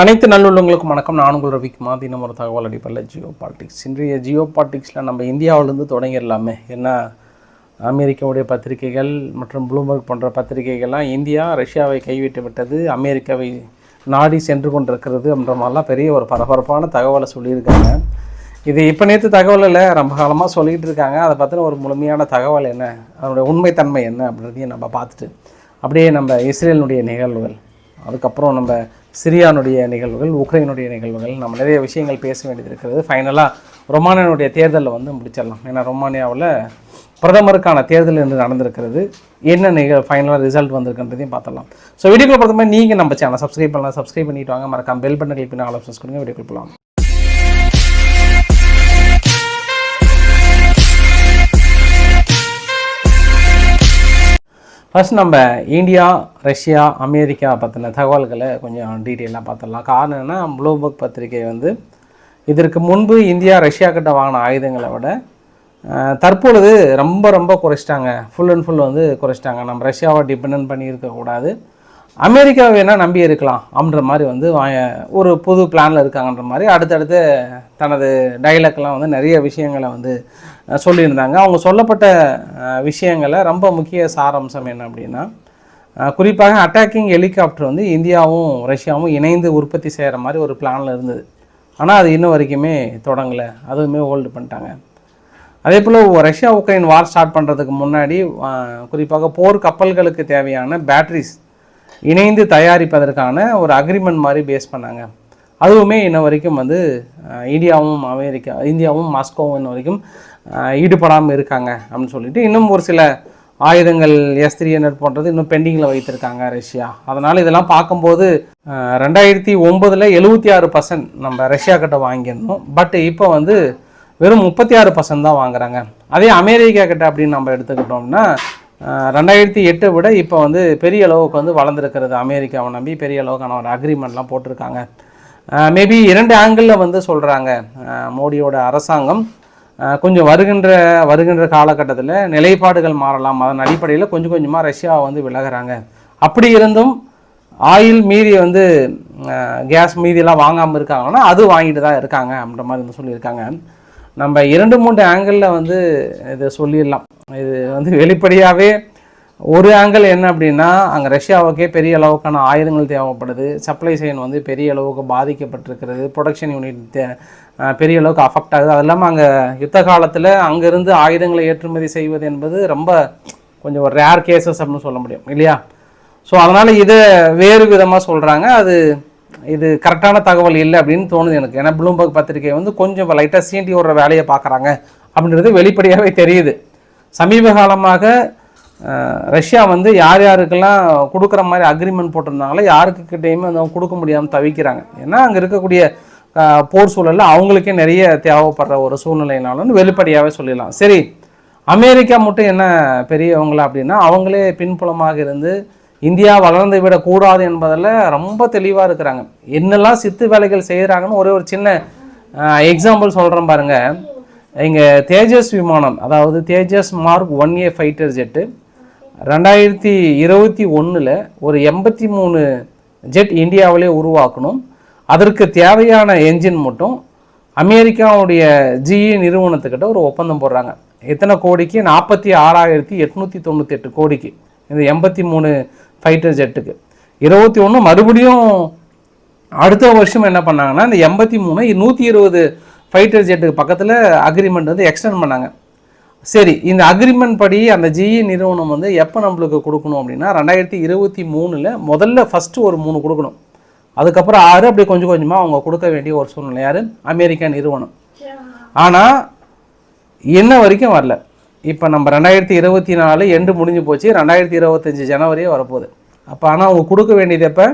அனைத்து நல்லுள்ளவங்களுக்கும் வணக்கம். நான் உங்கள் ரவிக்குமா தினம் ஒரு தகவல் அடிப்படையில் ஜியோ பாலிட்டிக்ஸ் இன்றைய ஜியோ பாலிட்டிக்ஸில் நம்ம இந்தியாவிலேருந்து தொடங்கிடலாமே. ஏன்னா அமெரிக்காவுடைய பத்திரிகைகள் மற்றும் ப்ளூம்பர்க் போன்ற பத்திரிகைகள்லாம் இந்தியா ரஷ்யாவை கைவிட்டு விட்டது. அமெரிக்காவை நாடி சென்று கொண்டிருக்கிறது என்ற மாதிரிலாம் பெரிய ஒரு பரபரப்பான தகவலை சொல்லியிருக்காங்க. இது இப்போ நேற்று தகவலில் ரொம்ப காலமாக சொல்லிகிட்டு இருக்காங்க. அதை பற்றின ஒரு முழுமையான தகவல் என்ன? அதனுடைய உண்மைத்தன்மை என்ன அப்படின்றதையும் நம்ம பார்த்துட்டு அப்படியே நம்ம இஸ்ரேலினுடைய நிகழ்வுகள். அதுக்கப்புறம் நம்ம சிரியானுடைய நிகழ்வுகள் உக்ரைனுடைய நிகழ்வுகள் நம்ம நிறைய விஷயங்கள் பேச வேண்டியது இருக்கிறது ஃபைனலாக ரொமானியனுடைய தேர்தலில் வந்து முடிச்சிடலாம். ஏன்னா ரொமானியாவில் பிரதமருக்கான தேர்தல் என்று நடந்திருக்கிறது. என்ன நிகழ் ஃபைனலாக ரிசல்ட் வந்திருக்குன்றதையும் பார்த்துடலாம். ஸோ வீடியோக்குள்ள பொறுத்த மாதிரி நீங்கள் நம்ம சேனல் சப்ஸ்கிரைப் பண்ணலாம். சப்ஸ்கிரைப் பண்ணிட்டு வாங்க. மறக்காம பெல் பட்டன் கிளிக் பண்ணி ஆல் கொடுங்க. வீடியோக்குள்ள போகலாம். ஃபஸ்ட் நம்ம இந்தியா ரஷ்யா அமெரிக்கா பற்றின தகவல்களை கொஞ்சம் டீட்டெயிலாக பார்த்துடலாம். காரணம் என்ன ப்ளூபுக் பத்திரிகை வந்து இதற்கு முன்பு இந்தியா ரஷ்யா கிட்ட வாங்கின ஆயுதங்களை விட தற்பொழுது ரொம்ப ரொம்ப குறைச்சிட்டாங்க. ஃபுல் அண்ட் ஃபுல் வந்து குறைச்சிட்டாங்க. நம்ம ரஷ்யாவை டிபெண்ட் பண்ணி இருக்கக்கூடாது வேணால் நம்பி இருக்கலாம் அப்படின்ற மாதிரி வந்து வா- ஒரு புது பிளானில் இருக்காங்கன்ற மாதிரி அடுத்தடுத்து தனது டைலாக்லாம் வந்து நிறைய விஷயங்களை வந்து சொல்லியிருந்தாங்க. அவங்க சொல்லப்பட்ட விஷயங்களை ரொம்ப முக்கிய சாராம்சம் என்ன அப்படின்னா குறிப்பாக அட்டாக்கிங் ஹெலிகாப்டர் வந்து இந்தியாவும் ரஷ்யாவும் இணைந்து உற்பத்தி செய்கிற மாதிரி ஒரு பிளானில் இருந்தது. ஆனால் அது இன்ன வரைக்குமே தொடங்கலை. அதுவுமே ஹோல்டு பண்ணிட்டாங்க. அதே போல் ரஷ்யா உக்ரைன் வார் ஸ்டார்ட் பண்ணுறதுக்கு முன்னாடி குறிப்பாக போர் கப்பல்களுக்கு தேவையான பேட்டரிஸ் இணைந்து தயாரிப்பதற்கான ஒரு அக்ரிமெண்ட் மாதிரி பேஸ் பண்ணாங்க. அதுவுமே இன்ன வரைக்கும் வந்து இந்தியாவும் அமெரிக்கா இந்தியாவும் மாஸ்கோவும் இன்ன வரைக்கும் ஈடுபடாமல் இருக்காங்க அப்படின்னு சொல்லிட்டு இன்னும் ஒரு சில ஆயுதங்கள் எஸ் த்ரீ ஹண்ட்ரட் போன்றது இன்னும் பெண்டிங்கில் வைத்திருக்காங்க ரஷ்யா. அதனால் இதெல்லாம் பார்க்கும்போது ரெண்டாயிரத்தி ஒம்பதில் எழுபத்தி ஆறு பர்சன்ட் நம்ம ரஷ்யா கிட்ட வாங்கியிருந்தோம். பட் இப்போ வந்து வெறும் முப்பத்தி ஆறு பர்சன்ட் தான் வாங்குறாங்க. அதே அமெரிக்கா கிட்ட அப்படின்னு நம்ம எடுத்துக்கிட்டோம்னா ரெண்டாயிரத்தி எட்டை விட இப்போ வந்து பெரிய அளவுக்கு வந்து வளர்ந்துருக்கிறது அமெரிக்காவை நம்பி பெரிய அளவுக்கான ஒரு அக்ரிமெண்ட்லாம் போட்டிருக்காங்க. மேபி இரண்டு ஆங்கிளில் வந்து சொல்கிறாங்க மோடியோட அரசாங்கம். கொஞ்சம் வருகின்ற வருகின்ற காலகட்டத்தில் நிலைப்பாடுகள் மாறலாம். அதன் அடிப்படையில் கொஞ்சம் கொஞ்சமாக ரஷ்யா வந்து விலகிறாங்க. அப்படி இருந்தும் ஆயில் மீதி வந்து கேஸ் மீதியெல்லாம் வாங்காமல் இருக்காங்கன்னா அது வாங்கிட்டு தான் இருக்காங்க அப்படின்ற மாதிரி வந்து சொல்லியிருக்காங்க. நம்ம இரண்டு மூன்று ஆங்கிளில் வந்து இதை சொல்லிடலாம். இது வந்து வெளிப்படையாகவே ஒரு ஆங்கிள் என்ன அப்படின்னா அங்கே ரஷ்யாவுக்கே பெரிய அளவுக்கான ஆயுதங்கள் தேவைப்படுது. சப்ளை செயின் வந்து பெரிய அளவுக்கு பாதிக்கப்பட்டிருக்கிறது. ப்ரொடக்ஷன் யூனிட் தே பெரிய அளவுக்கு அஃபெக்ட் ஆகுது. அது இல்லாமல் அங்கே யுத்த காலத்தில் அங்கேருந்து ஆயுதங்களை ஏற்றுமதி செய்வது என்பது ரொம்ப கொஞ்சம் ஒரு ரேர் கேசஸ் அப்படின்னு சொல்ல முடியும் இல்லையா? ஸோ அதனால் இதை வேறு விதமாக சொல்கிறாங்க அது இது கரெக்டான தகவல் இல்லை அப்படின்னு தோணுது எனக்கு. ஏன்னா ப்ளூம்பர்க் பத்திரிகை வந்து கொஞ்சம் லைட்டாக சீண்டி விடுற வேலையை பார்க்குறாங்க அப்படின்றது வெளிப்படையாகவே தெரியுது. சமீப காலமாக ரஷ்யா வந்து யார் யாருக்கெல்லாம் கொடுக்குற மாதிரி அக்ரிமெண்ட் போட்டிருந்தாங்களோ யாருக்கு கிட்டேயுமே வந்து அவங்க கொடுக்க முடியாமல் தவிக்கிறாங்க. ஏன்னா அங்கே இருக்கக்கூடிய போர் சூழலில் அவங்களுக்கே நிறைய தேவைப்படுற ஒரு சூழ்நிலைனாலும் வெளிப்படையாகவே சொல்லிடலாம். சரி அமெரிக்கா மட்டும் என்ன பெரியவங்களா அப்படின்னா அவங்களே பின்புலமாக இருந்து இந்தியா வளர்ந்து விடக்கூடாது என்பதில் ரொம்ப தெளிவாக இருக்கிறாங்க. என்னெல்லாம் சித்து வேலைகள் செய்கிறாங்கன்னு ஒரே ஒரு சின்ன எக்ஸாம்பிள் சொல்கிறேன் பாருங்கள் இங்கே தேஜஸ் விமானம் அதாவது Tejas mark one A fighter jet ரெண்டாயிரத்தி இருபத்தி ஒன்றில் ஒரு எண்பத்தி மூணு ஜெட் இந்தியாவிலே உருவாக்கணும். அதற்கு தேவையான என்ஜின் மட்டும் அமெரிக்காவுடைய ஜிஇ நிறுவனத்துக்கிட்ட ஒரு ஒப்பந்தம் போடுறாங்க. எத்தனை கோடிக்கு? நாற்பத்தி ஆறாயிரத்தி எட்நூற்றி தொண்ணூற்றி எட்டு கோடிக்கு. இந்த எண்பத்தி மூணு ஃபைட்டர் ஜெட்டுக்கு இருபத்தி ஒன்று மறுபடியும் அடுத்த வருஷம் என்ன பண்ணாங்கன்னா இந்த எண்பத்தி மூணு நூற்றி இருபது ஃபைட்டர் ஜெட்டுக்கு பக்கத்தில் அக்ரிமெண்ட் வந்து எக்ஸ்டெண்ட் பண்ணாங்க. சரி இந்த அக்ரிமெண்ட் படி அந்த ஜிஇ நிறுவனம் வந்து எப்போ நம்மளுக்கு கொடுக்கணும் அப்படின்னா ரெண்டாயிரத்தி இருபத்தி மூணில் முதல்ல ஃபஸ்ட்டு ஒரு மூணு கொடுக்கணும். அதுக்கப்புறம் ஆறு அப்படி கொஞ்சம் கொஞ்சமாக அவங்க கொடுக்க வேண்டிய ஒரு சூழ்நிலை. யார்? அமெரிக்கா நிறுவனம். ஆனால் என்ன வரைக்கும் வரல. இப்போ நம்ம ரெண்டாயிரத்தி இருபத்தி நாலு எண்டு முடிஞ்சு போச்சு. ரெண்டாயிரத்தி இருபத்தஞ்சி ஜனவரியே வரப்போகுது. அப்போ ஆனால் அவங்க கொடுக்க வேண்டியது எப்போ?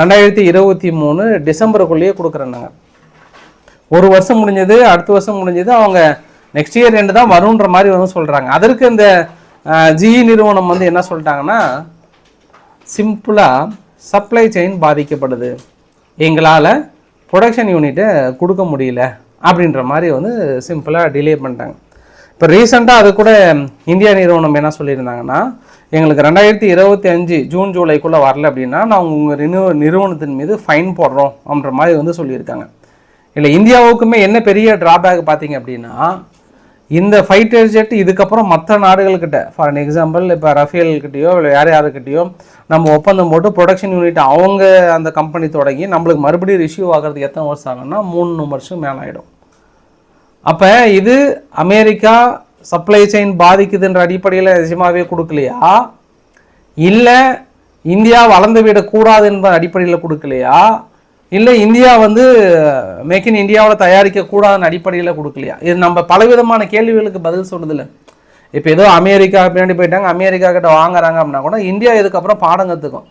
ரெண்டாயிரத்தி இருபத்தி மூணு டிசம்பருக்குள்ளேயே கொடுக்குறேன்னாங்க. ஒரு வருஷம் முடிஞ்சது அடுத்த வருஷம் முடிஞ்சது அவங்க நெக்ஸ்ட் இயர் ரெண்டு தான் வரும்ன்ற மாதிரி வந்து சொல்கிறாங்க அதற்கு இந்த ஜிஇ நிறுவனம் வந்து என்ன சொல்லிட்டாங்கன்னா சிம்பிளாக சப்ளை செயின் பாதிக்கப்படுது. எங்களால் ப்ரொடக்ஷன் யூனிட்டை கொடுக்க முடியல அப்படின்ற மாதிரி வந்து சிம்பிளாக டிலே பண்ணிட்டாங்க. இப்போ ரீசெண்டாக அது கூட இந்தியா நிறுவனம் என்ன சொல்லியிருந்தாங்கன்னா எங்களுக்கு ரெண்டாயிரத்தி இருபத்தி அஞ்சு ஜூன் ஜூலைக்குள்ளே வரல அப்படின்னா நாங்கள் உங்கள் ரினு நிறுவனத்தின் மீது ஃபைன் போடுறோம் அப்படின்ற மாதிரி வந்து சொல்லியிருக்காங்க. இல்லை இந்தியாவுக்குமே என்ன பெரிய ட்ராபேக் பார்த்தீங்க அப்படின்னா இந்த ஃபைட்டர் ஜெட் இதுக்கப்புறம் மற்ற நாடுகள்கிட்ட ஃபார் அன் எக்ஸாம்பிள் இப்போ ரஃபேல்கிட்டயோ இல்லை யார் யாருக்கிட்டேயோ நம்ம ஒப்பந்தம் போட்டு ப்ரொடக்ஷன் யூனிட் அவங்க அந்த கம்பெனி தொடங்கி நம்மளுக்கு மறுபடியும் ரிசீவ் ஆகிறதுக்கு எத்தனை வருஷம் ஆகும்னா மூணு வருஷம் மேலே ஆகிடும் அப்போ இது அமெரிக்கா சப்ளை செயின் பாதிக்குதுன்ற அடிப்படையில் நிஜமாவே கொடுக்கலையா? இல்லை இந்தியா வளர்ந்து விடக்கூடாது என்பது அடிப்படையில் கொடுக்கலையா? இல்லை இந்தியா வந்து மேக் இன் இந்தியாவில் தயாரிக்கக்கூடாதுன்னு அடிப்படையில் கொடுக்கலையா? இது நம்ம பலவிதமான கேள்விகளுக்கு பதில் சொல்லுதில்ல இப்போ ஏதோ அமெரிக்கா பின்னாடி போயிட்டாங்க அமெரிக்கா கிட்ட வாங்குறாங்க அப்படின்னா கூட இந்தியா இதுக்கப்புறம் பாடம் கற்றுக்கும்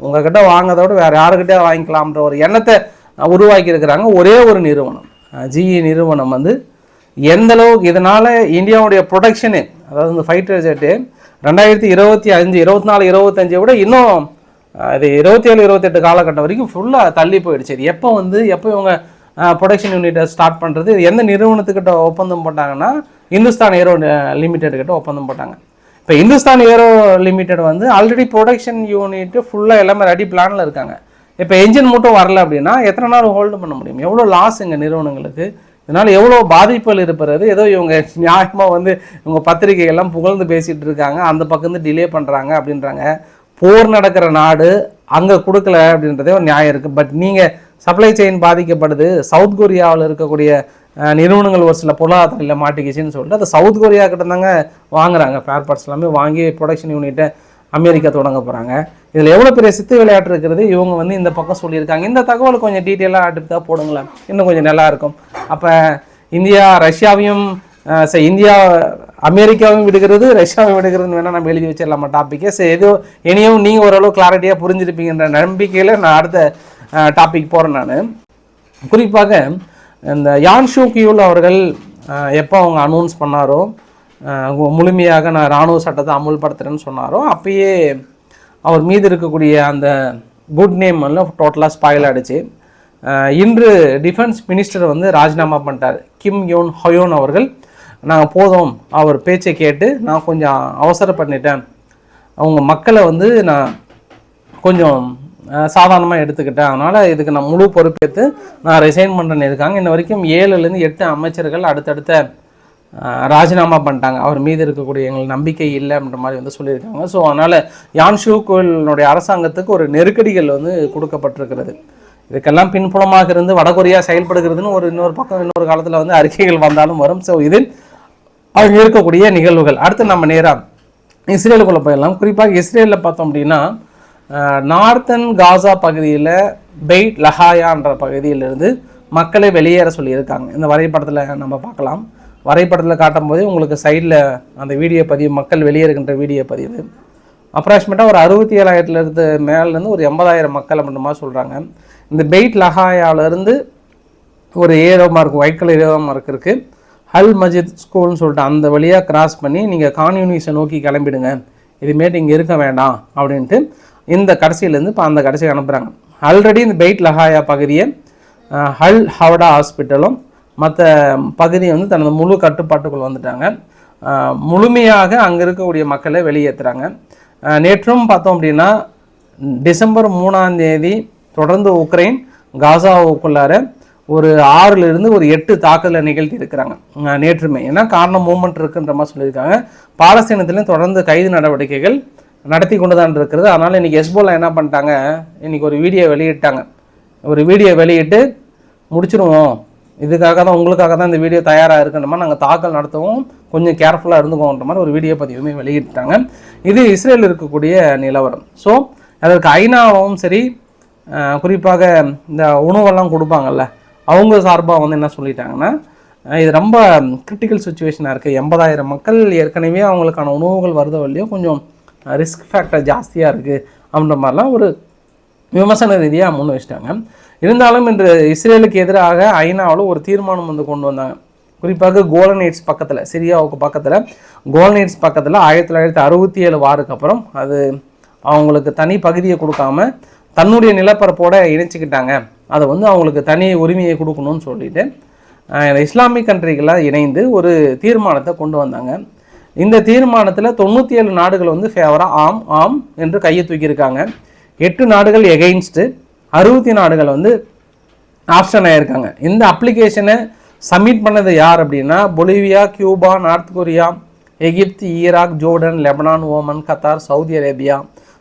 உங்ககிட்ட வாங்குறதோட வேறு யாருக்கிட்டே வாங்கிக்கலாம்ன்ற ஒரு எண்ணத்தை உருவாக்கி இருக்கிறாங்க ஒரே ஒரு நிறுவனம் ஜிஇ நிறுவனம் வந்து எந்த அளவுக்கு இதனால் இந்தியாவுடைய ப்ரொடக்ஷனு அதாவது இந்த ஃபைட்டர் ஜெட்டு ரெண்டாயிரத்தி இருபத்தி அஞ்சு இருபத்தி நாலு இருபத்தஞ்சை விட இன்னும் இது இருபத்தி ஏழு இருபத்தெட்டு காலகட்டம் வரைக்கும் ஃபுல்லாக தள்ளி போயிடுச்சு. இது எப்போ வந்து எப்போ இவங்க ப்ரொடக்ஷன் யூனிட்டை ஸ்டார்ட் பண்ணுறது இது எந்த நிறுவனத்துக்கிட்ட ஒப்பந்தம் போட்டாங்கன்னா இந்துஸ்தான் ஏரோ லிமிடெட் கிட்ட ஒப்பந்தம் போட்டாங்க. இப்போ இந்துஸ்தான் ஏரோ லிமிடெட் வந்து ஆல்ரெடி ப்ரொடக்ஷன் யூனிட் ஃபுல்லாக எல்லாமே ரெடி பிளானில் இருக்காங்க. இப்போ என்ஜின் மட்டும் வரல அப்படின்னா எத்தனை நாள் ஹோல்டு பண்ண முடியும்? எவ்வளோ லாஸ் எங்கள் நிறுவனங்களுக்கு? இதனால் எவ்வளோ பாதிப்புகள் இருப்பது ஏதோ இவங்க நியாயமாக வந்து இவங்க பத்திரிகைகள்லாம் புகழ்ந்து பேசிகிட்டு இருக்காங்க. அந்த பக்கம் வந்து டிலே பண்ணுறாங்க அப்படின்றாங்க. போர் நடக்கிற நாடு அங்கே கொடுக்கல அப்படின்றதே ஒரு நியாயம் இருக்குது பட் நீங்கள் சப்ளை செயின் பாதிக்கப்படுது. சவுத் கொரியாவில் இருக்கக்கூடிய நிறுவனங்கள் ஒரு சில பொருளாதாரத்தில் மாட்டிக்கிச்சின்னு சொல்லிட்டு அது சவுத் கொரியா கிட்ட தாங்க வாங்குறாங்க. ஃபேர் பார்ட்ஸ் எல்லாமே வாங்கி ப்ரொடக்ஷன் யூனிட்டை அமெரிக்கா தொடங்க போகிறாங்க இதில் எவ்வளோ பெரிய சித்து விளையாட்டு இருக்கிறது இவங்க வந்து இந்த பக்கம் சொல்லியிருக்காங்க. இந்த தகவல் கொஞ்சம் டீட்டெயிலாக எடுத்தா போடுங்களேன். இன்னும் கொஞ்சம் நல்லா இருக்கும். அப்போ இந்தியா ரஷ்யாவையும் இந்தியா அமெரிக்காவும் விடுகிறது ரஷ்யாவும் விடுகிறதுன்னு வேணால் நம்ம எழுதி வச்சிடலாமா. டாப்பிக்கே சரி ஏதோ இனியும் நீங்கள் ஓரளவு கிளாரிட்டியாக புரிஞ்சிருப்பீங்கன்ற நம்பிக்கையில் நான் அடுத்த டாபிக் போகிறேன் நான். குறிப்பாக இந்த யான் ஷூ கியூல் அவர்கள் எப்போ அவங்க அனௌன்ஸ் பண்ணாரோ முழுமையாக நான் இராணுவ சட்டத்தை அமுல்படுத்துகிறேன்னு சொன்னாரோ அப்பயே அவர் மீது இருக்கக்கூடிய அந்த குட் நேம் எல்லாம் டோட்டலாக ஸ்பாயில் ஆகிடுச்சு இன்று டிஃபென்ஸ் மினிஸ்டர் வந்து ராஜினாமா பண்ணிட்டார். கிம் யோன் ஹயோன் அவர்கள். நாங்கள் போதும். அவர் பேச்சை கேட்டு நான் கொஞ்சம் அவசரம் பண்ணிட்டேன் அவங்க மக்களை வந்து நான் கொஞ்சம் சாதாரணமாக எடுத்துக்கிட்டேன். அதனால் இதுக்கு நான் முழு பொறுப்பேற்று நான் ரிசைன் பண்ணுறேன்னு இருக்காங்க இன்ன வரைக்கும் ஏழுலேருந்து எட்டு அமைச்சர்கள் அடுத்தடுத்த ராஜினாமா பண்ணிட்டாங்க. அவர் மீது இருக்கக்கூடிய எங்களுக்கு நம்பிக்கை இல்லை அப்படின்ற மாதிரி வந்து சொல்லியிருக்காங்க. ஸோ அதனால் யான்ஷூ கோயிலினுடைய அரசாங்கத்துக்கு ஒரு நெருக்கடிகள் வந்து கொடுக்கப்பட்டிருக்கிறது. இதுக்கெல்லாம் பின்புலமாக இருந்து வடகொரியா செயல்படுகிறதுன்னு ஒரு இன்னொரு பக்கம் இன்னொரு காலத்தில் வந்து அறிக்கைகள் வந்தாலும் வரும். ஸோ இதில் அங்கே இருக்கக்கூடிய நிகழ்வுகள். அடுத்து நம்ம நேராக இஸ்ரேலுக்குள்ளே போயிடலாம். குறிப்பாக இஸ்ரேலில் பார்த்தோம் அப்படின்னா நார்த்தன் காசா பகுதியில் பெய்ட் லஹாயான்ற பகுதியிலிருந்து மக்களை வெளியேற சொல்லியிருக்காங்க. இந்த வரைபடத்தில் நம்ம பார்க்கலாம். வரைபடத்தில் காட்டும் போதே உங்களுக்கு சைடில் அந்த வீடியோ பதிவு மக்கள் வெளியேறுகின்ற வீடியோ பதிவு. அப்ராக்சிமேட்டாக ஒரு அறுபத்தி ஏழாயிரத்துலேருந்து மேலேருந்து ஒரு எண்பதாயிரம் மக்கள் அப்படின்ற சொல்கிறாங்க இந்த பெய்ட் லஹாயாவிலேருந்து ஒரு arrow mark white colour arrow mark இருக்குது ஹல் மஜித் ஸ்கூல்னு சொல்லிட்டு அந்த வழியாக கிராஸ் பண்ணி நீங்கள் கான்யூனிஸை நோக்கி கிளம்பிடுங்க. இதுமேட்டு இங்கே இருக்க வேண்டாம் அப்படின்ட்டு இந்த கடைசியிலேருந்து இப்போ அந்த கடைசிக்கு அனுப்புகிறாங்க ஆல்ரெடி இந்த பெய்ட் லஹாயா பகுதியை ஹல் ஹவடா ஹாஸ்பிட்டலும் மற்ற பகுதியை வந்து தனது முழு கட்டுப்பாட்டுக்குள் வந்துட்டாங்க. முழுமையாக அங்கே இருக்கக்கூடிய மக்களை வெளியேற்றுறாங்க நேற்றும் பார்த்தோம் அப்படின்னா டிசம்பர் மூணாம் தேதி தொடர்ந்து உக்ரைன் காசாவுக்குள்ளார ஒரு ஆறுலேருந்து ஒரு எட்டு தாக்குதலை நிகழ்த்தி இருக்கிறாங்க நேற்றுமே. ஏன்னா காரணம் மூமெண்ட் இருக்குன்ற மாதிரி சொல்லியிருக்காங்க. பாலஸ்தீனத்திலையும் தொடர்ந்து கைது நடவடிக்கைகள் நடத்தி கொண்டு தான் இருக்கிறது. அதனால் இன்றைக்கி எஸ்போலா என்ன பண்ணிட்டாங்க? இன்றைக்கி ஒரு வீடியோ வெளியிட்டாங்க. ஒரு வீடியோ வெளியிட்டு முடிச்சிருவோம். இதுக்காக தான் உங்களுக்காக தான் இந்த வீடியோ தயாராக இருக்குன்ற மாதிரி நாங்கள் தாக்கல் நடத்தவும். கொஞ்சம் கேர்ஃபுல்லாக இருந்துக்கோன்ற மாதிரி ஒரு வீடியோ பதிவுமே வெளியிட்டாங்க. இது இஸ்ரேல் இருக்கக்கூடிய நிலவரம். ஸோ அதற்கு ஐநாவும் சரி குறிப்பாக இந்த உணவெல்லாம் கொடுப்பாங்கல்ல அவங்க சார்பாக வந்து என்ன சொல்லிட்டாங்கன்னா இது ரொம்ப கிரிட்டிக்கல் சுச்சுவேஷனாக இருக்குது எண்பதாயிரம் மக்கள் ஏற்கனவே அவங்களுக்கான உணவுகள் வருதோ இல்லையோ கொஞ்சம் ரிஸ்க் ஃபேக்டர் ஜாஸ்தியாக இருக்குது அப்படின்ற மாதிரிலாம் ஒரு விமர்சன ரீதியாக முன் வச்சுட்டாங்க. இருந்தாலும் இன்று இஸ்ரேலுக்கு எதிராக ஐநாவில் ஒரு தீர்மானம் வந்து கொண்டு வந்தாங்க. குறிப்பாக கோலனைட்ஸ் பக்கத்தில் சிரியாவுக்கு பக்கத்தில் கோலனைட்ஸ் பக்கத்தில் ஆயிரத்தி தொள்ளாயிரத்தி அறுபத்தி ஏழு வாருக்கு அப்புறம் அது அவங்களுக்கு தனி பகுதியை கொடுக்காம தன்னுடைய நிலப்பரப்போட இணைச்சிக்கிட்டாங்க. அதை வந்து அவங்களுக்கு தனி உரிமையை கொடுக்கணும்னு சொல்லிட்டு இஸ்லாமிக் கண்ட்ரிகளாக இணைந்து ஒரு தீர்மானத்தை கொண்டு வந்தாங்க. இந்த தீர்மானத்தில் தொண்ணூற்றி ஏழு நாடுகள் வந்து ஃபேவராக ஆம் ஆம் என்று கையை தூக்கியிருக்காங்க. எட்டு நாடுகள் எகெயின்ஸ்டு அறுபத்தி நாடுகள் வந்து ஆப்ஷன் ஆகியிருக்காங்க இந்த அப்ளிகேஷனை சப்மிட் பண்ணது யார் அப்படின்னா Bolivia Cuba North Korea Egypt Iraq Jordan Lebanon Oman Qatar Saudi Arabia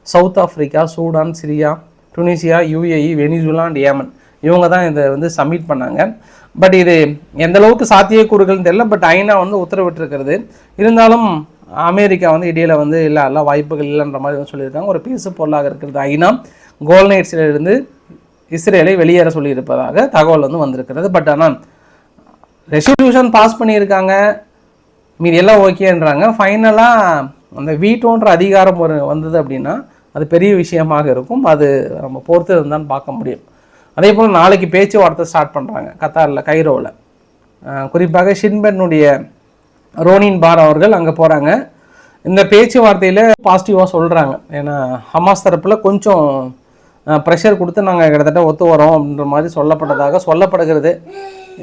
South Africa Sudan Syria Tunisia UAE Venezuela and Yemen. இவங்க தான் இதை வந்து சப்மிட் பண்ணாங்க. பட் இது எந்த அளவுக்கு சாத்தியக்கூறுகள்னு தெரியல. பட் ஐநா வந்து உத்தரவிட்டிருக்கிறது. இருந்தாலும் அமெரிக்கா வந்து இடையில வந்து இல்லை எல்லாம் வாய்ப்புகள் இல்லைன்ற மாதிரி வந்து சொல்லியிருக்காங்க. ஒரு பேசு பொருளாக இருக்கிறது ஐநா. கோல்நைட்ஸிலிருந்து இஸ்ரேலை வெளியேற சொல்லியிருப்பதாக தகவல் வந்து வந்திருக்கிறது. பட் ஆனால் ரெசல்யூஷன் பாஸ் பண்ணியிருக்காங்க. மீதி எல்லாம் ஓகேன்றாங்க ஃபைனலாக அந்த வீட்டோன்ற அதிகாரம் ஒரு வந்தது அப்படின்னா அது பெரிய விஷயமாக இருக்கும். அது நம்ம பொறுத்து இருந்தான்னு பார்க்க முடியும். அதே போல் நாளைக்கு பேச்சுவார்த்தை ஸ்டார்ட் பண்ணுறாங்க கத்தாரில் கைரோவில் குறிப்பாக ஷின்பனுடைய ரோனின் பார் அவர்கள் அங்கே போகிறாங்க இந்த பேச்சுவார்த்தையில் பாசிட்டிவாக சொல்கிறாங்க ஏன்னா ஹமாஸ் தரப்பில் கொஞ்சம் ப்ரெஷர் கொடுத்து நாங்கள் கிட்டத்தட்ட ஒத்து வரோம் அப்படின்ற மாதிரி சொல்லப்பட்டதாக சொல்லப்படுகிறது.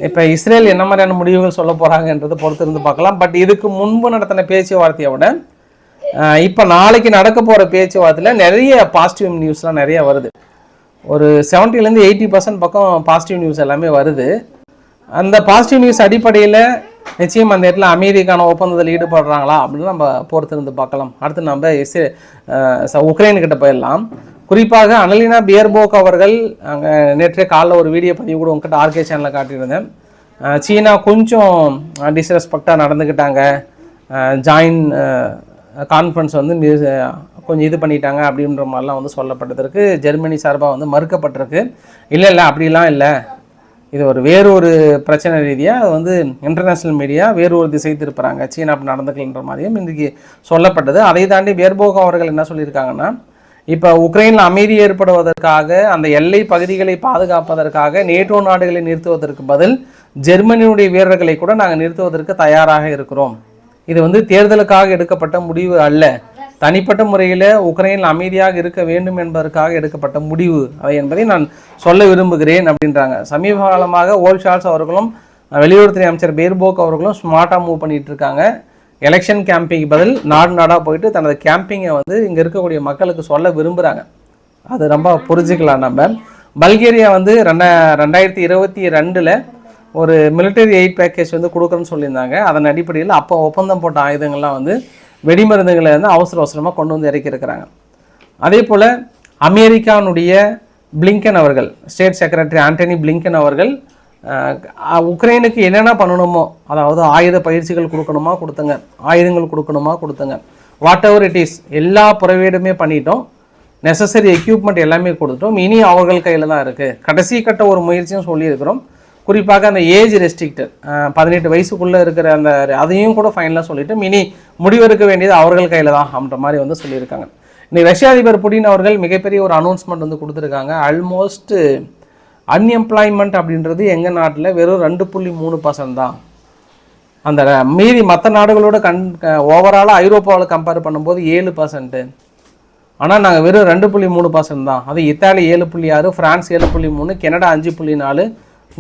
இப்போ இஸ்ரேல் என்ன மாதிரியான முடிவுகள் சொல்ல போகிறாங்கன்றதை பொறுத்து இருந்து பார்க்கலாம். பட் இதுக்கு முன்பு நடத்தின பேச்சுவார்த்தையை விட இப்போ நாளைக்கு நடக்க போகிற பேச்சுவார்த்தையில் நிறைய பாசிட்டிவ் நியூஸ்லாம் நிறைய வருது. ஒரு செவன்ட்டிலேருந்து எயிட்டி பர்சன்ட் பக்கம் பாசிட்டிவ் நியூஸ் எல்லாமே வருது. அந்த பாசிட்டிவ் நியூஸ் அடிப்படையில் நிச்சயம் அந்த இடத்துல அமெரிக்கான ஒப்பந்தத்தில் ஈடுபடுறாங்களா அப்படின்னு நம்ம பொறுத்திருந்து பார்க்கலாம். அடுத்து நம்ம இஸ்ரே உக்ரைன்கிட்ட போயிடலாம். குறிப்பாக அனலினா பியர்போக் அவர்கள் அங்கே நேற்றே காலைல ஒரு வீடியோ பதிவு கூட உங்ககிட்ட ஆர்கே சேனலில் காட்டியிருந்தேன். சீனா கொஞ்சம் டிஸ்ரெஸ்பெக்டாக நடந்துக்கிட்டாங்க ஜாயின் கான்ஃபரன்ஸ் வந்து கொஞ்சம் இது பண்ணிட்டாங்க அப்படின்ற மாதிரிலாம் வந்து சொல்லப்பட்டதற்கு ஜெர்மனி சார்பாக வந்து மறுக்கப்பட்டிருக்கு. இல்லை இல்லை அப்படிலாம் இல்லை. இது ஒரு வேறு ஒரு பிரச்சனை ரீதியாக அது வந்து இன்டர்நேஷ்னல் மீடியா வேறு ஒரு திசை திருப்புறாங்க. சீனா அப்படி நடந்துக்கலன்ற மாதிரியும் இன்றைக்கி சொல்லப்பட்டது. அதை தாண்டி வேர்போகம் அவர்கள் என்ன சொல்லியிருக்காங்கன்னா இப்போ உக்ரைனில் அமைதி ஏற்படுவதற்காக அந்த எல்லை பகுதிகளை பாதுகாப்பதற்காக நேட்டோ நாடுகளை நிறுத்துவதற்கு பதில் ஜெர்மனியுடைய வீரர்களை கூட நாங்கள் நிறுத்துவதற்கு தயாராக இருக்கிறோம். இது வந்து தேர்தலுக்காக எடுக்கப்பட்ட முடிவு அல்ல. தனிப்பட்ட முறையில் உக்ரைனில் அமைதியாக இருக்க வேண்டும் என்பதற்காக எடுக்கப்பட்ட முடிவு அவை என்பதை நான் சொல்ல விரும்புகிறேன் அப்படின்றாங்க. சமீப காலமாக ஓல் ஷால்ஸ் அவர்களும் வெளியுறவுத்துறை அமைச்சர் பேர்போக் அவர்களும் ஸ்மார்ட்டாக மூவ் பண்ணிட்டு இருக்காங்க. எலெக்ஷன் கேம்பிங் பதில் நாடு நாடாக போயிட்டு தனது கேம்பிங்கை வந்து இங்கே இருக்கக்கூடிய மக்களுக்கு சொல்ல விரும்புகிறாங்க அது ரொம்ப புரிஞ்சுக்கலாம் நம்ம. பல்கேரியா வந்து ரெண்டா ரெண்டாயிரத்தி இருபத்தி ரெண்டில் ஒரு மிலிட்டரி எய்ட் பேக்கேஜ் வந்து கொடுக்குறேன்னு சொல்லியிருந்தாங்க. அதன் அடிப்படையில் அப்போ ஒப்பந்தம் போட்ட ஆயுதங்கள்லாம் வந்து வெடிமருந்துகளை வந்து அவசர அவசரமாக கொண்டு வந்து இறக்கியிருக்கிறாங்க அதே போல் அமெரிக்கானுடைய பிளிங்கன் அவர்கள் ஸ்டேட் செக்ரட்டரி ஆண்டனி பிளிங்கன் அவர்கள் உக்ரைனுக்கு என்னென்ன பண்ணணுமோ அதாவது ஆயுத பயிற்சிகள் கொடுக்கணுமா கொடுத்துங்க ஆயுதங்கள் கொடுக்கணுமா கொடுத்துங்க. வாட் எவர் இட் இஸ் எல்லா புறவீடுமே பண்ணிட்டோம். நெசசரி எக்யூப்மெண்ட் எல்லாமே கொடுத்துட்டோம். இனி அவர்கள் கையில் தான் இருக்குது கடைசி கட்ட ஒரு முயற்சியும் சொல்லியிருக்கிறோம். குறிப்பாக அந்த ஏஜ் ரெஸ்ட்ரிக்டட் பதினெட்டு வயசுக்குள்ளே இருக்கிற அந்த அதையும் கூட ஃபைனலாக சொல்லிவிட்டு மினி முடிவெடுக்க வேண்டியது அவர்கள் கையில் தான் அப்படின்ற மாதிரி வந்து சொல்லியிருக்காங்க. இன்னைக்கு ரஷ்ய அதிபர் புடின் அவர்கள் மிகப்பெரிய ஒரு அனௌன்ஸ்மெண்ட் வந்து கொடுத்துருக்காங்க. ஆல்மோஸ்ட் அன்எம்ப்ளாய்மெண்ட் அப்படின்றது எங்கள் நாட்டில் வெறும் ரெண்டு புள்ளி மூணு பர்சன்ட் தான். அந்த மீதி மற்ற நாடுகளோட கண் ஓவராலாக ஐரோப்பாவில் கம்பேர் பண்ணும்போது ஏழு பர்சன்ட்டு ஆனால் நாங்கள் வெறும் ரெண்டு புள்ளி மூணு பர்சன்ட் தான். அது இத்தாலி ஏழு புள்ளி ஆறு ஃப்ரான்ஸ் ஏழு புள்ளி மூணு கனடா அஞ்சு புள்ளி நாலு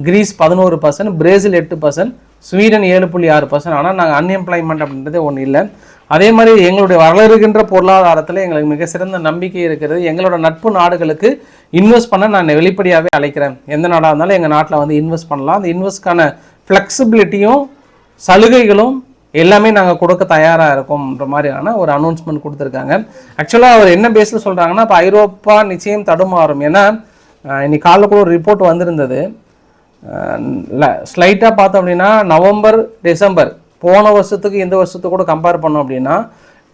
கிரீஸ் பதினோரு பர்சன்ட் பிரேசில் எட்டு பர்சன்ட் ஸ்வீடன் ஏழு புள்ளி ஆறு பர்சன்ட் ஆனால் நாங்கள் அன்எம்ப்ளாய்மெண்ட் அப்படின்றதே ஒன்றும் இல்லை. அதே மாதிரி எங்களுடைய வரலறுகின்ற பொருளாதாரத்தில் எங்களுக்கு மிக சிறந்த நம்பிக்கை இருக்கிறது. எங்களோட நட்பு நாடுகளுக்கு இன்வெஸ்ட் பண்ண நான் வெளிப்படையாகவே அழைக்கிறேன். எந்த நாடாக இருந்தாலும் எங்கள் நாட்டில் வந்து இன்வெஸ்ட் பண்ணலாம். அந்த இன்வெஸ்ட்கான ஃப்ளெக்சிபிலிட்டியும் சலுகைகளும் எல்லாமே நாங்கள் கொடுக்க தயாராக இருக்கோம்ன்ற மாதிரியான ஒரு அனௌன்ஸ்மெண்ட் கொடுத்துருக்காங்க. ஆக்சுவலாக அவர் என்ன பேஸில் சொல்கிறாங்கன்னா இப்போ ஐரோப்பா நிச்சயம் தடுமாறும். ஏன்னா இன்னைக்கு காலைல கூட ஒரு ரிப்போர்ட் வந்திருந்தது. ஸ்லைட்டாக பார்த்தோம் அப்படின்னா நவம்பர் டிசம்பர் போன வருஷத்துக்கு இந்த வருஷத்துக்கு கூட கம்பேர் பண்ணோம் அப்படின்னா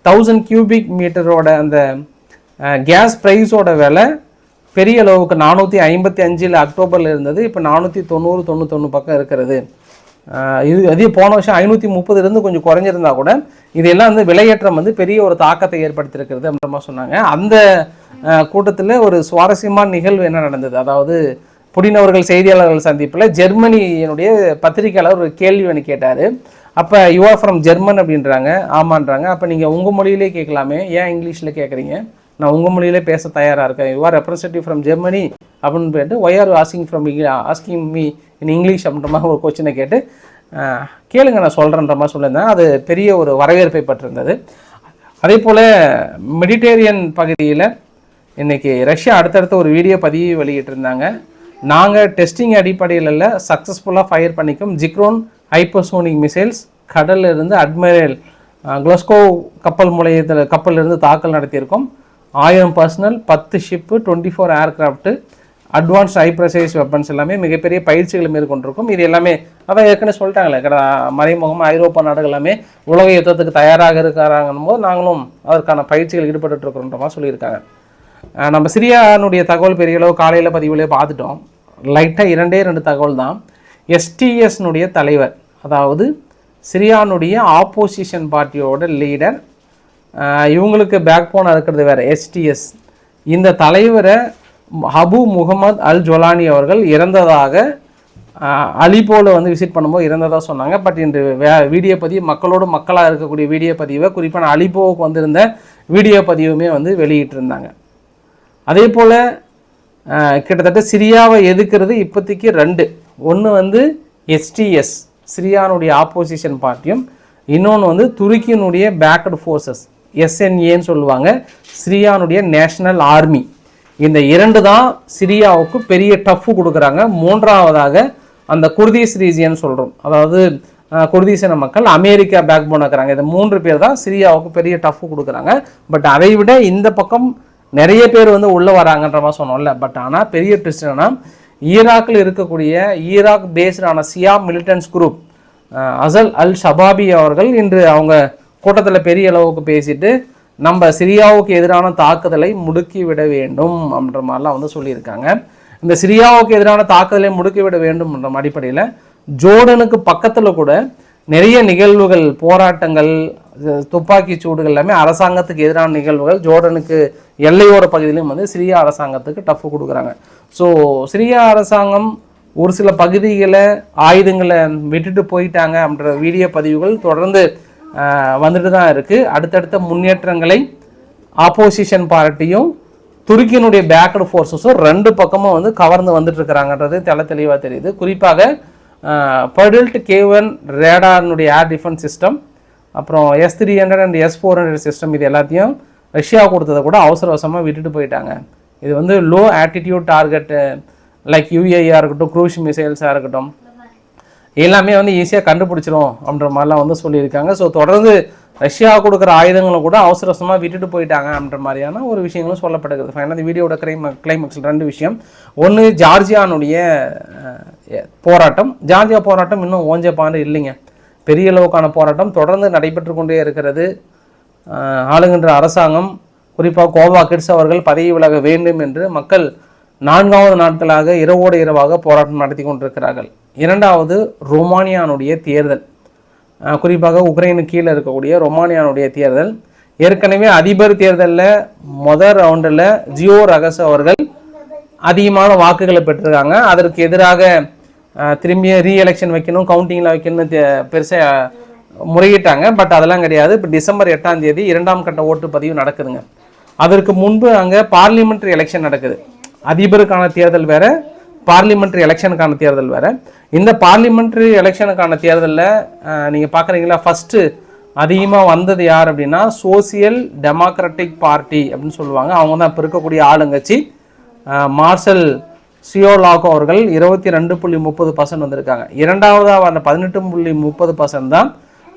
தௌசண்ட் கியூபிக் மீட்டரோட அந்த கேஸ் ப்ரைஸோட விலை பெரிய அளவுக்கு நானூற்றி ஐம்பத்தி அஞ்சில் அக்டோபரில் இருந்தது இப்போ நானூற்றி தொண்ணூறு தொண்ணூத்தொன்று பக்கம் இருக்கிறது. இது அதே போன வருஷம் ஐநூற்றி முப்பதுலேருந்து கொஞ்சம் குறைஞ்சிருந்தா கூட இதெல்லாம் வந்து விலையேற்றம் வந்து பெரிய ஒரு தாக்கத்தை ஏற்படுத்தியிருக்கிறது அப்படின்ற மாதிரி சொன்னாங்க. அந்த கூட்டத்தில் ஒரு சுவாரஸ்யமான நிகழ்வு என்ன நடந்தது? அதாவது புடின் அவர்கள் செய்தியாளர்கள் சந்திப்பில் ஜெர்மனியினுடைய பத்திரிகையாளர் ஒரு கேள்வி ஒன்று கேட்டார். அப்போ யூஆர் ஃப்ரம் ஜெர்மன் அப்படின்றாங்க. ஆமான்றாங்க. அப்போ நீங்கள் உங்கள் மொழியிலே கேட்கலாமே. ஏன் இங்கிலீஷில் கேட்குறீங்க நான் உங்கள் மொழியிலே பேச தயாராக இருக்கேன். You are representative from Germany அப்படின்னு போயிட்டு why are asking from asking me in English அப்படின்ற மாதிரி ஒரு கொஸ்டினை கேட்டு கேளுங்க நான் சொல்கிறேன்ற மாதிரி சொல்லியிருந்தேன். அது பெரிய ஒரு வரவேற்பை பெற்றிருந்தது. அதே போல் மெடிடேரியன் பகுதியில் இன்றைக்கி ரஷ்யா அடுத்தடுத்த ஒரு வீடியோ பதிவு வெளியிட்டிருந்தாங்க. நாங்கள் டெஸ்டிங் அடிப்படையில் இல்லை சக்ஸஸ்ஃபுல்லாக ஃபயர் பண்ணிக்கும். ஜிக்ரோன் ஹைப்பர்சோனிக் மிசைல்ஸ் கடல்ல இருந்து அட்மிரல் குளஸ்கோ கப்பல் முளையத்தில் கப்பல்ல இருந்து தாக்கல் நடத்தியிருக்கோம். ஆயிரம் பர்சனல் பத்து ship twenty four aircraft advance high weapons எல்லாமே மிகப்பெரிய பயிற்சிகளை மேற்கொண்டிருக்கும். இது எல்லாமே அவன் ஏற்கனவே சொல்லிட்டாங்களே கடை மறைமுகமாக ஐரோப்பா நாடுகள் எல்லாமே உலக யுத்தத்துக்கு தயாராக இருக்கிறாங்கன்னும் போது நாங்களும் அதற்கான பயிற்சிகள் ஈடுபட்டு இருக்கிறோன்ற சொல்லியிருக்காங்க. நம்ம சிரியானுடைய தகவல் பெரிய அளவு காலையில் பதிவுலேயே பார்த்துட்டோம். லைட்டாக இரண்டே ரெண்டு தகவல் தான் எஸ்டிஎஸ்னுடைய தலைவர் அதாவது சிரியானுடைய ஆப்போசிஷன் பார்ட்டியோட லீடர் இவங்களுக்கு பேக் போனாக இருக்கிறது வேறு எஸ்டிஎஸ் இந்த தலைவரை ஹபு முகமது அல் ஜொலானி அவர்கள் இறந்ததாக ஆஹ், வந்து விசிட் பண்ணும்போது இறந்ததாக சொன்னாங்க. பட் இன்று வே வீடியோ பதிவு மக்களோடு மக்களாக இருக்கக்கூடிய வீடியோ பதிவை குறிப்பாக அலிப்போவுக்கு வந்திருந்த வீடியோ பதிவுமே வந்து வெளியிட்டிருந்தாங்க. அதே போல் கிட்டத்தட்ட சிரியாவை எதுக்கிறது இப்போதைக்கு ரெண்டு. ஒன்று வந்து எஸ்டிஎஸ் சிரியானுடைய ஆப்போசிஷன் பார்ட்டியும் இன்னொன்று வந்து துருக்கியினுடைய பேக்கட் ஃபோர்ஸஸ் எஸ்என்ஏன்னு சொல்லுவாங்க சிரியானுடைய நேஷனல் ஆர்மி இந்த இரண்டு தான் சிரியாவுக்கு பெரிய டஃப்பு கொடுக்குறாங்க. மூன்றாவதாக அந்த குர்தீஸ் ரீஜியன் சொல்கிறோம் அதாவது குர்தீசன மக்கள் அமெரிக்கா பேக் போன் இருக்கிறாங்க இந்த மூன்று பேர் தான் சிரியாவுக்கு பெரிய டஃப்பு கொடுக்குறாங்க. பட் அதை விட இந்த பக்கம் நிறைய பேர் வந்து உள்ளே வராங்கன்ற மாதிரி சொன்னோம்ல. பட் ஆனால் பெரிய ட்விஸ்ட் என்னன்னா ஈராக்கில் இருக்கக்கூடிய ஈராக் பேஸ்டான சியா மிலிட்டன்ஸ் குரூப் அசல் அல் ஷபாபி அவர்கள் இன்று அவங்க கூட்டத்தில் பெரிய அளவுக்கு பேசிட்டு நம்ம சிரியாவுக்கு எதிரான தாக்குதலை முடுக்கி விட வேண்டும் அப்படின்ற மாதிரிலாம் வந்து சொல்லியிருக்காங்க. இந்த சிரியாவுக்கு எதிரான தாக்குதலை முடுக்கி விட வேண்டும் என்ற அடிப்படையில் ஜோர்டனுக்கு பக்கத்தில் கூட நிறைய நிகழ்வுகள் போராட்டங்கள் துப்பாக்கி சூடுகள் எல்லாமே அரசாங்கத்துக்கு எதிரான நிகழ்வுகள். ஜோர்டனுக்கு எல்லையோர பகுதியிலும் வந்து சிரியா அரசாங்கத்துக்கு டஃப் கொடுக்குறாங்க. ஸோ சிரியா அரசாங்கம் ஒரு சில பகுதிகளை ஆயுதங்களை விட்டுட்டு போயிட்டாங்க அப்படின்ற வீடியோ பதிவுகள் தொடர்ந்து வந்துட்டு தான் இருக்குது அடுத்தடுத்த முன்னேற்றங்களை ஆப்போசிஷன் பார்ட்டியும் துருக்கியினுடைய பேக்கடு ஃபோர்ஸஸும் ரெண்டு பக்கமும் வந்து கவர்ந்து வந்துட்டுருக்கிறாங்கன்றது தெல தெளிவாக தெரியுது. குறிப்பாக பர்டில்ட் கேவன் ரேடார்னுடைய ஏர் டிஃபென்ஸ் சிஸ்டம் அப்புறம் S three hundred and S four hundred system இது எல்லாத்தையும் ரஷ்யா கொடுத்ததை கூட அவசர அவசரமாக விட்டுட்டு போயிட்டாங்க. இது வந்து லோ ஆட்டிடியூட் டார்கெட்டு லைக் யூஏஆ இருக்கட்டும் க்ரூஸ் மிசைல்ஸாக இருக்கட்டும். எல்லாமே வந்து ஈஸியாக கண்டுபிடிச்சிரும் அப்படின்ற மாதிரிலாம் வந்து சொல்லியிருக்காங்க. ஸோ தொடர்ந்து ரஷ்யா கொடுக்குற ஆயுதங்களை கூட அவசர அவசரமாக விட்டுட்டு போயிட்டாங்க அப்படின்ற மாதிரியான ஒரு விஷயங்களும் சொல்லப்படுகிறது. ஃபைனல் இந்த வீடியோட கிளைம கிளைமேக்ஸில் ரெண்டு விஷயம். ஒன்று ஜார்ஜியானுடைய போராட்டம். ஜார்ஜியா போராட்டம் இன்னும் ஓஞ்ச பாண்டு இல்லைங்க. பெரிய அளவுக்கான போராட்டம் தொடர்ந்து நடைபெற்று கொண்டே இருக்கிறது. ஆளுகின்ற அரசாங்கம் குறிப்பாக கோவா கிட்ஸ் அவர்கள் பதவி விலக வேண்டும் என்று மக்கள் நான்காவது நாட்களாக இரவோடு இரவாக போராட்டம் நடத்தி கொண்டிருக்கிறார்கள். இரண்டாவது ரொமானியானுடைய தேர்தல். குறிப்பாக உக்ரைனுக்கு கீழே இருக்கக்கூடிய ரொமானியானுடைய தேர்தல். ஏற்கனவே அதிபர் தேர்தலில் மொதல் ரவுண்டில் ஜியோ ரகஸ் அவர்கள் அதிகமான வாக்குகளை பெற்றிருக்காங்க. அதற்கு எதிராக திரும்பிய ரீஎலெக்ஷன் வைக்கணும் கவுண்டிங்கில் வைக்கணும்னு பெருசாக முறையிட்டாங்க. பட் அதெல்லாம் கிடையாது. இப்போ டிசம்பர் எட்டாம் தேதி இரண்டாம் கட்ட ஓட்டுப்பதிவு நடக்குதுங்க. அதற்கு முன்பு அங்கே பார்லிமெண்ட்ரி எலெக்ஷன் நடக்குது. அதிபருக்கான தேர்தல் வேறு பார்லிமெண்ட்ரி எலெக்ஷனுக்கான தேர்தல் வேறு. இந்த பார்லிமெண்ட்ரி எலெக்ஷனுக்கான தேர்தலில் நீங்கள் பார்க்குறீங்களா ஃபஸ்ட்டு அதிகமாக வந்தது யார் அப்படின்னா சோசியல் டெமோக்ராட்டிக் பார்ட்டி அப்படின்னு சொல்லுவாங்க. அவங்க தான் இப்போ இருக்கக்கூடிய ஆளுங்கட்சி. மார்ஷல் சியோலாகோ அவர்கள் இருபத்தி ரெண்டு புள்ளி முப்பது பர்சன்ட் வந்திருக்காங்க. இரண்டாவதாக வந்த பதினெட்டு புள்ளி முப்பது பர்சன்ட் தான்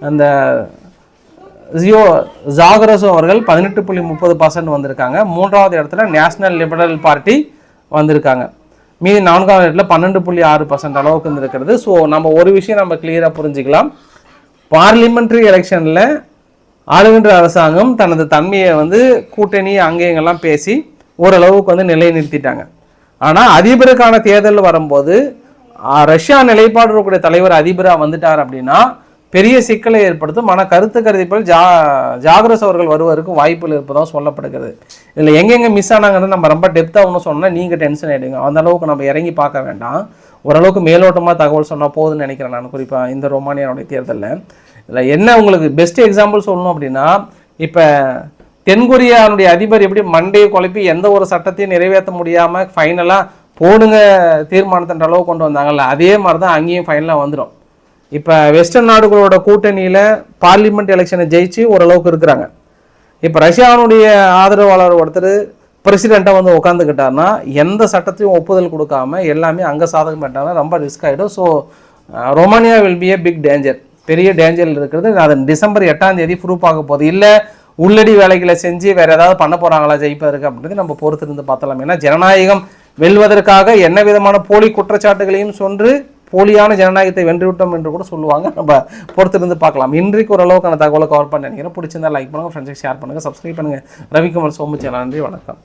அந்த ஜியோ ஜாகரசோ அவர்கள் பதினெட்டு புள்ளி முப்பது பர்சன்ட் வந்திருக்காங்க. மூன்றாவது இடத்துல நேஷனல் லிபரல் பார்ட்டி வந்திருக்காங்க. மீதி நான்காவது இடத்துல பன்னெண்டு புள்ளி ஆறு பர்சன்ட் அளவுக்கு இருந்திருக்கிறது ஸோ நம்ம ஒரு விஷயம் நம்ம கிளியராக புரிஞ்சுக்கலாம். பார்லிமெண்ட்ரி எலெக்ஷனில் ஆளுகின்ற அரசாங்கம் தனது தன்மையை வந்து கூட்டணி அங்கே இங்கெல்லாம் பேசி ஓரளவுக்கு வந்து நிலைநிறுத்திட்டாங்க. ஆனால் அதிபருக்கான தேர்தல் வரும்போது ரஷ்யா நிலைப்பாடு இருக்கக்கூடிய தலைவர் அதிபராக வந்துட்டார் அப்படின்னா பெரிய சிக்கலை ஏற்படுத்தும். ஆனால் கருத்து கருதிப்பில் ஜா ஜாகிரஸ் அவர்கள் வருவதற்கும் வாய்ப்புகள் இருப்பதாக சொல்லப்படுகிறது. இதில் எங்கெங்கே மிஸ் ஆனாங்கன்னு நம்ம ரொம்ப டெப்த்தாக ஒன்று சொன்னால் நீங்கள் டென்ஷன் ஆகிடுங்க அந்த அளவுக்கு நம்ம இறங்கி பார்க்க வேண்டாம். ஓரளவுக்கு மேலோட்டமாக தகவல் சொன்னால் போதுன்னு நினைக்கிறேன் நான். குறிப்பாக இந்த ரொமானியாவுடைய தேர்தலில். இதில் என்ன உங்களுக்கு பெஸ்ட் எக்ஸாம்பிள் சொல்லணும் அப்படின்னா இப்போ தென்கொரியாவுடைய அதிபர் எப்படி மண்டையை குழப்பி எந்த ஒரு சட்டத்தையும் நிறைவேற்ற முடியாமல் ஃபைனலாக போடுங்க தீர்மானத்தின்ற அளவு கொண்டு வந்தாங்கல்ல அதே மாதிரி தான் அங்கேயும் ஃபைனலாக வந்துடும் இப்போ வெஸ்டர்ன் நாடுகளோட கூட்டணியில் பார்லிமெண்ட் எலெக்ஷனை ஜெயிச்சு ஓரளவுக்கு இருக்கிறாங்க. இப்போ ரஷ்யாவுடைய ஆதரவாளர் ஒருத்தர் பிரசிடெண்ட்டாக வந்து உட்காந்துக்கிட்டாருன்னா எந்த சட்டத்தையும் ஒப்புதல் கொடுக்காம எல்லாமே அங்கே சாதகம் பண்ணிட்டாங்கன்னா ரொம்ப ரிஸ்க் ஆகிடும் so Romania will be a big danger பெரிய டேஞ்சரில் இருக்கிறது. அது டிசம்பர் எட்டாம் தேதி ப்ரூஃப் ஆக போகுது. இல்லை உள்ளடி வேலைகளை செஞ்சு வேறு ஏதாவது பண்ண போறாங்களா? ஜெயிப்பதற்கு அப்படின்றது நம்ம பொறுத்திருந்து பார்த்தலாம் ஏன்னா ஜனநாயகம் வெல்வதற்காக என்ன விதமான போலி குற்றச்சாட்டுகளையும் சொன்று போலியான ஜனநாயகத்தை வென்றுவிட்டோம் என்று கூட சொல்லுவாங்க. நம்ம பொறுத்திருந்து பார்க்கலாம். இன்றைக்கு ஓரளவுக்கான தகவலை கவர் பண்ண நினைக்கிறேன். பிடிச்சிருந்தா லைக் பண்ணுங்கள் ஃப்ரெண்ட்ஸுக்கு ஷேர் பண்ணுங்கள் சப்ஸ்கிரைப் பண்ணுங்கள் ரவிக்குமார் சோமு சேனல் நன்றி வணக்கம்.